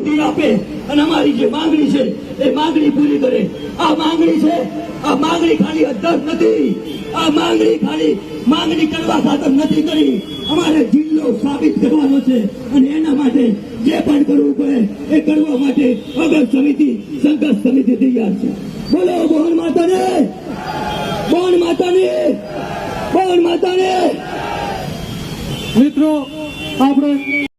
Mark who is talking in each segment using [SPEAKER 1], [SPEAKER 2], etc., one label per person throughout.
[SPEAKER 1] બુદ્ધિ આપે અને અમારી જે માંગણી છે એ માંગણી પૂરી કરે. આ માંગણી છે, આ માંગણી ખાલી અધ્યક્ષ નથી. આ માંગણી ખાલી માંગણી કરવા ખાતર નથી કરી. અમારે જિલ્લો સાબિત કરવાનો છે અને એના માટે જે પણ કરવું પડે એ કરવા માટે અગર સમિતિ, સંઘર્ષ સમિતિ તૈયાર છે. બોલો મોહન માતાને! મોહન માતાને! મોહન માતાને!
[SPEAKER 2] મિત્રો, આપણે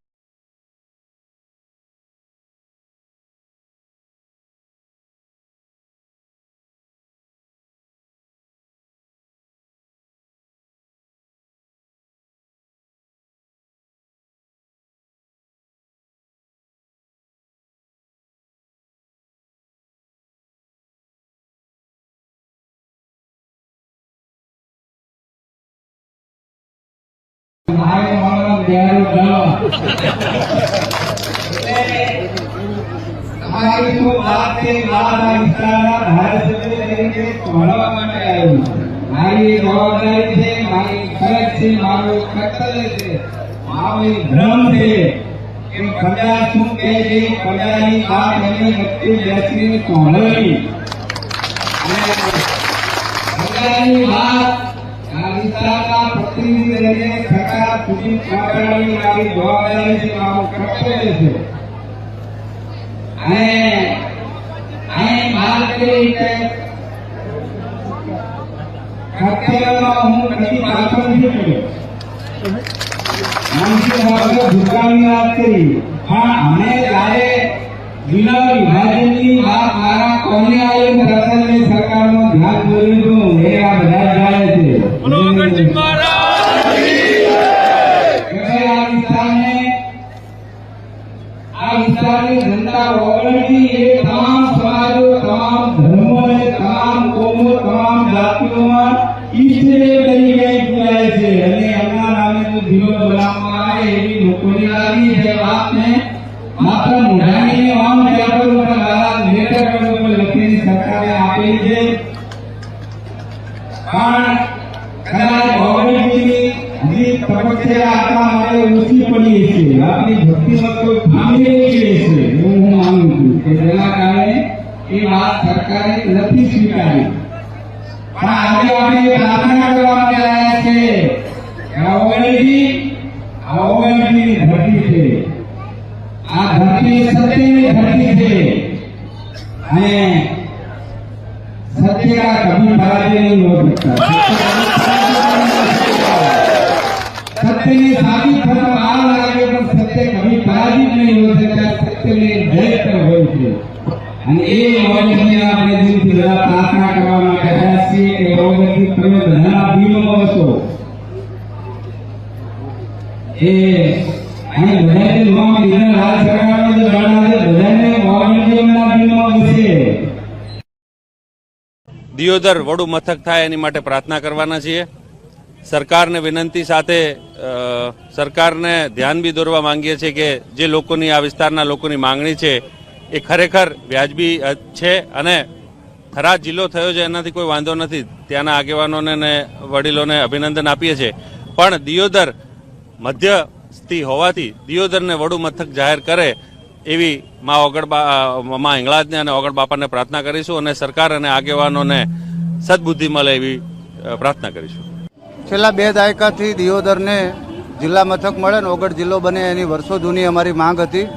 [SPEAKER 3] તમારી તો વાત છે મારા ફરજ છે કે પ્રજા શું કહે છે? પ્રજાની આ પ્રતિનિધિ તરીકે સુધી પહોંચાડવાની આવી જવાબદારી છે મારું કર્તવ્ય છે અને અહીં વાત કરી હું કદી પાછળ નથી પડ્યો વાત કરી પણ અમે જ્યારે જિલ્લા વિભાજનની વાત મારા સરકારનું વિસ્તારની જનતા ઓગણની એ તમામ સમાજો, તમામ ધર્મો અને તમામ કોમો, તમામ જાતિઓમાં ઈષ્ટદેવ તરીકે પૂજાય છે. અને એમના નામે જો દીવો બનાવવામાં આવે એવી લોકોની લાગણી છે. વાતને માત્ર મોઢાની આમ પેપર ઉપર મારા પેડ લખીને સરકારે આપેલી છે. ઓગણની હજી તબક્કે આપણા માટે ઓછી પડી છે આપણી ભક્તિમાં કોઈ ખામી રહી ગઈ છે એવું હું માનું છું કે જેના કારણે એ વાત સરકારે નથી સ્વીકારી પણ આજે આપણે એ પ્રાર્થના કરવા માટે આવ્યા છે કે આ ઓગણની આ ઓગણની ધરતી છે આ ધરતી સત્યની ધરતી છે અને सत्य का कभी पराजय नहीं हो सकता सत्य में साबित खत्म आ लागे પણ સત્ય કભી પરાજિત નહીં હો सकता સત્ય में જયત્ર હોય છે અને એ ઓગણની આપણે દિલથી બધા પ્રાર્થના કરવા માટે આવ્યા છીએ કે ઓગણથી તમે બધાના દિલમાં વસો એ અહીં બધાને નામ લીધા લાલ સરકારનો જે ગાડા છે બધાને ઓગણથી એમના દિલમાં વસે
[SPEAKER 4] દિયોદર વડું મથક થાય એની માટે પ્રાર્થના કરવાના છીએ સરકારને વિનંતી સાથે સરકારને ધ્યાન બી દોરવા માંગીએ છીએ કે જે લોકોની, આ વિસ્તારના લોકોની માંગણી છે, એ ખરેખર વ્યાજબી છે અને ખરા જિલ્લો થયો છે એનાથી કોઈ વાંધો નથી. ત્યાંના આગેવાનોને ને વડીલોને અભિનંદન આપીએ છીએ. પણ દિયોદર મધ્યસ્થી હોવાથી દિયોદરને વડુ મથક જાહેર કરે એવી મા ઓગળ મા ઇંગળાજને અને ઓગળ બાપાને પ્રાર્થના કરીશું અને સરકાર અને આગેવાનોને સદબુદ્ધિ મળે એવી પ્રાર્થના કરીશું.
[SPEAKER 5] છેલ્લા બે દાયકાથી દિયોદરને જિલ્લા મથક મળે ને ઓગઢ જિલ્લો બને એની વર્ષો જૂની અમારી માંગ હતી.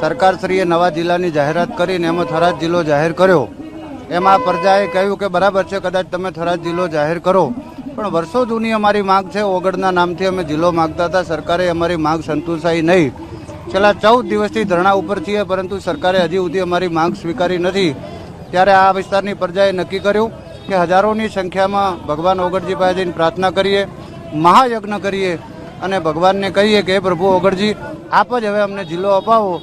[SPEAKER 5] સરકારશ્રીએ નવા જિલ્લાની જાહેરાત કરીને એમાં થરાદ જિલ્લો જાહેર કર્યો. એમાં પ્રજાએ કહ્યું કે બરાબર છે, કદાચ તમે થરાદ જિલ્લો જાહેર કરો. પણ વર્ષો જૂની અમારી માંગ છે, ઓગળના નામથી અમે જિલ્લો માગતા હતા, સરકારે અમારી માંગ સંતોષાઈ નહીં. છેલ્લા ચૌદ દિવસથી ધરણા ઉપર છીએ, પરંતુ સરકારે હજી સુધી અમારી માંગ સ્વીકારી નથી. ત્યારે આ વિસ્તારની પ્રજાએ નક્કી કર્યું કે હજારોની સંખ્યામાં ભગવાન ઓગળજી પાસે જઈને પ્રાર્થના કરીએ, મહાયજ્ઞ કરીએ અને ભગવાનને કહીએ કે પ્રભુ ઓગળજી આપ જ હવે અમને જિલ્લો અપાવો